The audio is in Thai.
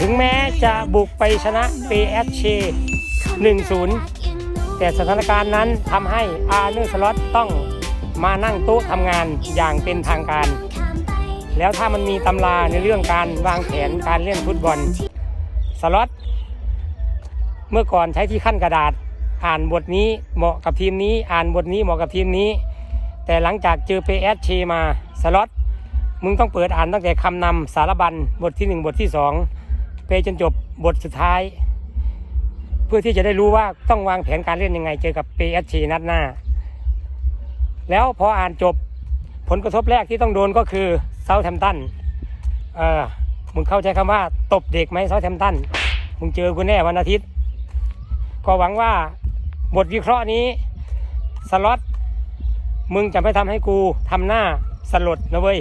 ถึงแม้จะบุกไปชนะ PSG 1-0 แต่สถานการณ์นั้นทำให้อาร์เนอร์สล็อตต้องมานั่งโต๊ะทำงานอย่างเป็นทางการ แล้วถ้ามันมีตำราในเรื่องการวางแผนการเล่นฟุตบอล สล็อตเมื่อก่อนใช้ที่ขั้นกระดาษ อ่านบทนี้เหมาะกับทีมนี้ อ่านบทนี้เหมาะกับทีมนี้ แต่หลังจากเจอ PSG มาสล็อต มึงต้องเปิดอ่านตั้งแต่คำนำสารบัญบทที่หนึ่งบทที่สองไปจนจบบทสุดท้าย เพื่อที่จะได้รู้ว่าต้องวางแผนการเล่นยังไง เจอกับ PSG นัดหน้า แล้วพออ่านจบผลกระทบแรกที่ต้องโดนก็คือเซาแทมตันเออมึงเข้าใจคำว่าตบเด็กไหมเซาแทมตันมึงเจอกูแน่วันอาทิตย์ ก็หวังว่าบทวิเคราะห์นี้สล็อตมึงจะไม่ทำให้กูทำหน้าสลดนะเว้ย